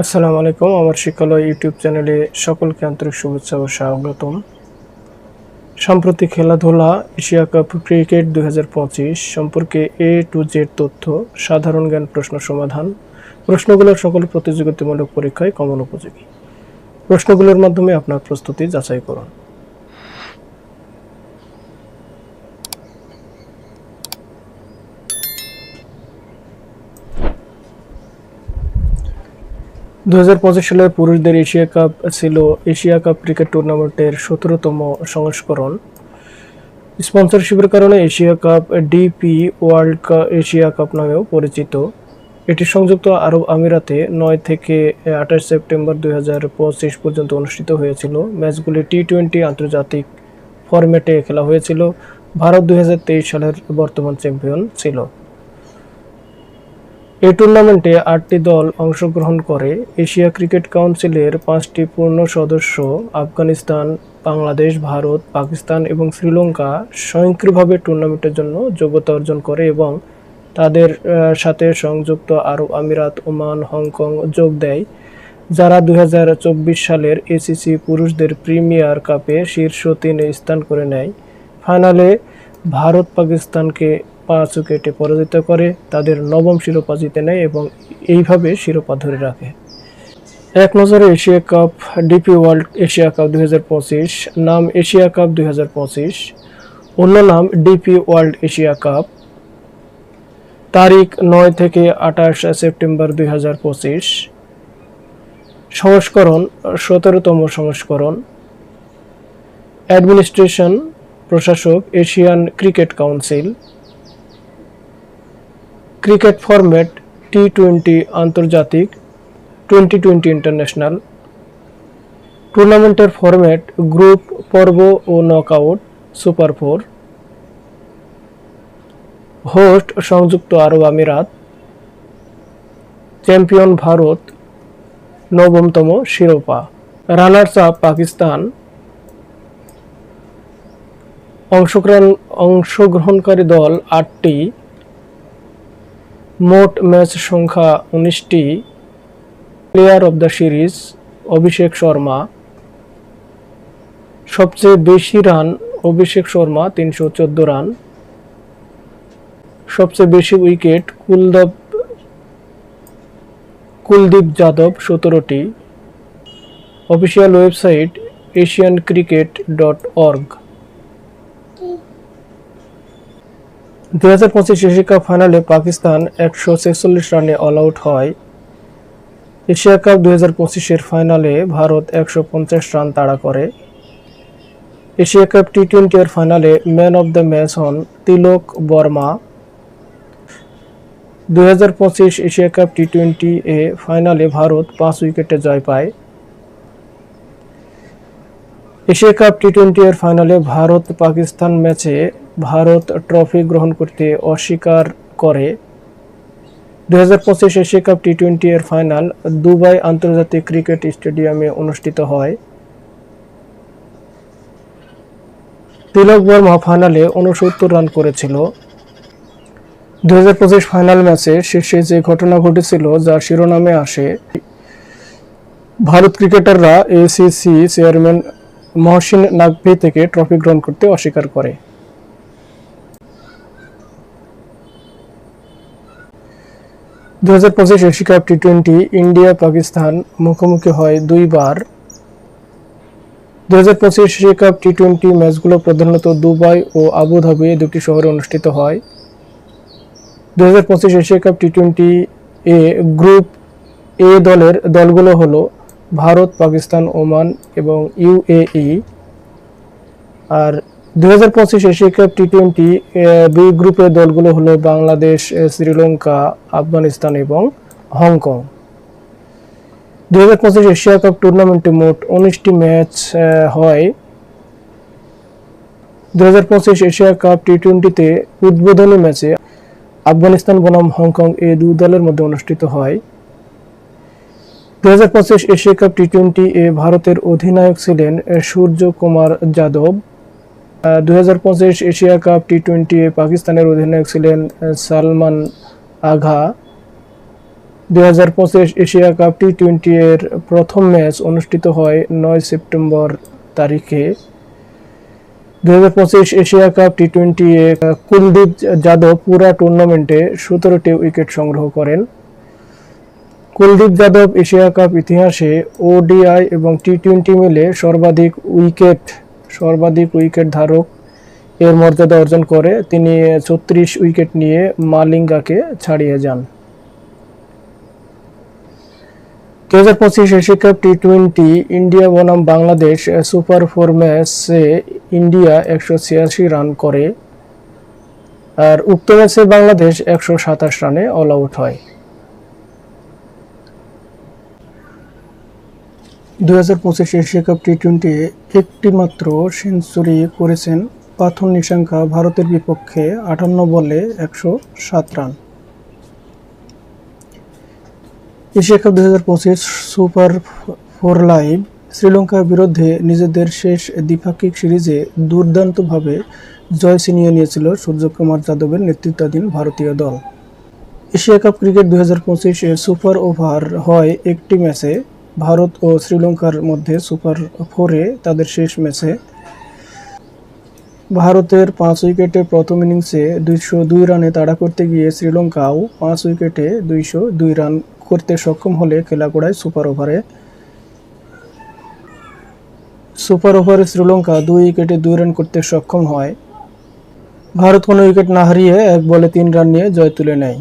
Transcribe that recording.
আসসালামু আলাইকুম, আমার শিক্ষালয় ইউটিউব চ্যানেলে সকলকে আন্তরিক শুভেচ্ছা ও স্বাগতম। সাম্প্রতিক খেলাধুলা, এশিয়া কাপ ক্রিকেট দুই হাজার পঁচিশ, সম্পর্কে এ টু জেড তথ্য, সাধারণ জ্ঞান প্রশ্ন সমাধান, প্রশ্নগুলোর সকল প্রতিযোগিতামূলক পরীক্ষায় কমন উপযোগী। প্রশ্নগুলোর মাধ্যমে আপনার প্রস্তুতি যাচাই করুন। দু সালের পুরুষদের এশিয়া কাপ ছিল এশিয়া কাপ ক্রিকেট টুর্নামেন্টের সতেরোতম সংস্করণ। স্পন্সরশিপের কারণে Asia cup DP world cup Asia cup নামেও পরিচিত। এটি সংযুক্ত আরব আমিরাতে নয় থেকে আঠাশ সেপ্টেম্বর দুই হাজার পঁচিশ পর্যন্ত অনুষ্ঠিত হয়েছিল। ম্যাচগুলি টি টোয়েন্টি আন্তর্জাতিক ফরম্যাটে খেলা হয়েছিল। ভারত দুই হাজার তেইশ সালের বর্তমান চ্যাম্পিয়ন ছিল। এই টুর্নামেন্টে আটটি দল অংশগ্রহণ করে। এশিয়া ক্রিকেট কাউন্সিলের পাঁচটি পূর্ণ সদস্য আফগানিস্তান, বাংলাদেশ, ভারত, পাকিস্তান এবং শ্রীলঙ্কা স্বয়ংক্রিয়ভাবে টুর্নামেন্টের জন্য যোগ্যতা অর্জন করে এবং তাদের সাথে সংযুক্ত আরব আমিরাত, ওমান, হংকং যোগ দেয়। যারা দু হাজার চব্বিশ সালের এসিসি পুরুষদের প্রিমিয়ার কাপে শীর্ষ তিনে স্থান করে নেয়। ফাইনালে ভারত পাকিস্তানকে পাঁচ উইকেটে পরাজিত করে, তাদের নবম শিরোপা জিতে নেয় এবং এইভাবে শিরোপা ধরে রাখে। এক নজরে Asia cup, DP world Asia cup দুই নাম এশিয়া কাপ দুই অন্য নাম ডিপি ওয়ার্ল্ড এশিয়া কাপ। তারিখ নয় থেকে আঠাশ সেপ্টেম্বর দুই হাজার পঁচিশ। সংস্করণ, সতেরোতম সংস্করণ। অ্যাডমিনিস্ট্রেশন, প্রশাসক, Asian cricket council. Cricket format T twenty আন্তর্জাতিক টোয়েন্টি টোয়েন্টি ইন্টারন্যাশনাল। টুর্নামেন্টের ফরম্যাট গ্রুপ পর্ব ও নকআউট, সুপার ফোর। হোস্ট সংযুক্ত আরব আমিরাত। চ্যাম্পিয়ন ভারত নবমতম শিরোপা। Runners up Pakistan. অংশগ্রহণ অংশগ্রহণকারী দল আটটি। মোট ম্যাচ সংখ্যা উনিশটি। Player of the series Abhishek Sharma. সবচেয়ে বেশি রান, অভিষেক শর্মা, তিনশো চোদ্দ রান। সবচেয়ে বেশি উইকেট, কুলদীপ কুলদীপ যাদব, সতেরোটি। Official website Asian cricket dot org দুই হাজার পঁচিশ এশিয়া কাপ ফাইনালে পাকিস্তান একশো ছেচল্লিশ রানে অল আউট হয়। এশিয়া কাপ দুই হাজার পঁচিশের ফাইনালে ভারত একশো পঞ্চাশ রান তাড়া করে। এশিয়া কাপ টি টোয়েন্টি এর ফাইনালে ম্যান অব দ্য ম্যাচ হন তিলক বর্মা। দুই হাজার পঁচিশ এশিয়া কাপ টি টোয়েন্টি এ ফাইনালে ভারত পাঁচ উইকেটে জয় পায়। এশিয়া কাপ টি টোয়েন্টি এর ফাইনালে ভারত পাকিস্তান ম্যাচে ভারত ট্রফি গ্রহণ করতে অস্বীকার করে। দুই হাজার এশিয়া কাপ টি টোয়েন্টি এর ফাইনাল দুবাই আন্তর্জাতিক ক্রিকেট স্টেডিয়ামে অনুষ্ঠিত হয়। তিলক বর্মা ফাইনালে উনসত্তর রান করেছিল। দুই হাজার পঁচিশ ফাইনাল ম্যাচে শেষে যে ঘটনা ঘটেছিল যা শিরোনামে আসে, ভারত ক্রিকেটাররা এসিসি চেয়ারম্যান মহসিন নাকভি থেকে ট্রফি গ্রহণ করতে অস্বীকার করে। দু হাজার পঁচিশ Asia cup T twenty India Pakistan মুখোমুখি হয় দুইবার। দু হাজার পঁচিশ এশিয়া কাপ টি টোয়েন্টি ম্যাচগুলো প্রধানত দুবাই ও আবুধাবি দুটি শহরে অনুষ্ঠিত হয়। দু হাজার পঁচিশ এশিয়া কাপ টি টোয়েন্টি এ গ্রুপ এ দলের দলগুলো হলো ভারত, পাকিস্তান, ওমান এবং ইউএই আর দু পঁচিশ Asia cup T twenty B গ্রুপের দলগুলো হলো বাংলাদেশ শ্রীলঙ্কা, আফগানিস্তান এবং হংকং। দু হাজার পঁচিশ এশিয়া কাপ টুর্নামেন্টে মোট উনিশটি ম্যাচ হয়। দু হাজার পঁচিশ এশিয়া কাপ টি টোয়েন্টিতে উদ্বোধনী ম্যাচে আফগানিস্তান বনাম হংকং এই দুই দলের মধ্যে অনুষ্ঠিত হয়। দু হাজার পঁচিশ এশিয়া কাপ টি টোয়েন্টি এ ভারতের অধিনায়ক ছিলেন সূর্য কুমার যাদব। দুই হাজার পঁচিশ এশিয়া কাপ টি টোয়েন্টি এ পাকিস্তানের অধিনায়ক ছিলেন সালমান আঘা। দুই হাজার পঁচিশ এশিয়া কাপ টি টোয়েন্টি এর প্রথম ম্যাচ অনুষ্ঠিত হয় নয় সেপ্টেম্বর তারিখে। দুই হাজার পঁচিশ এশিয়া কাপ টি টোয়েন্টি এ কুলদীপ যাদব পুরা টুর্নামেন্টে সতেরোটি উইকেট সংগ্রহ করেন। কুলদীপ যাদব এশিয়া কাপ ইতিহাসে ওডিআই এবং টি টোয়েন্টি মিলে সর্বাধিক উইকেট সর্বাধিক উইকেট ধারক এর মর্যাদা অর্জন করে তিনি ছত্রিশ উইকেট নিয়ে মালিঙ্গাকে ছাড়িয়ে যান। দু হাজার পঁচিশ Asia cup T twenty India বনাম বাংলাদেশ সুপার ফোর ম্যাচে ইন্ডিয়া একশো ছিয়াশি রান করে আর উক্ত ম্যাচে বাংলাদেশ একশো সাতাশ রানে অল আউট হয়। দুই হাজার পঁচিশ এশিয়া কাপ টি টোয়েন্টি একটি মাত্র সেঞ্চুরি করেছেন পাথর নিশাঙ্কা ভারতের বিপক্ষে আটান্ন বলে একশো সাত রান। এশিয়া কাপ হাজার পঁচিশ সুপার ফোর লাইভ শ্রীলঙ্কার বিরুদ্ধে নিজেদের শেষ দ্বিপাক্ষিক সিরিজে দুর্দান্তভাবে জয় ছিনিয়ে নিয়েছিল সূর্যকুমার যাদবের নেতৃত্বাধীন ভারতীয় দল। এশিয়া কাপ ক্রিকেট দুই হাজার পঁচিশে সুপার ওভার হয় একটি ম্যাচে ভারত ও শ্রীলঙ্কার মধ্যে সুপার ফোরে তাদের শেষ ম্যাচে। ভারতের পাঁচ উইকেটে প্রথম ইনিংসে দুইশো দুই রানে তাড়া করতে গিয়ে শ্রীলঙ্কাও পাঁচ উইকেটে দুইশো দুই রান করতে সক্ষম হলে খেলা গড়ায় সুপার ওভারে। সুপার ওভারে শ্রীলঙ্কা দুই উইকেটে দুই রান করতে সক্ষম হয়। ভারত কোনো উইকেট না হারিয়ে এক বলে তিন রান নিয়ে জয় তুলে নেয়।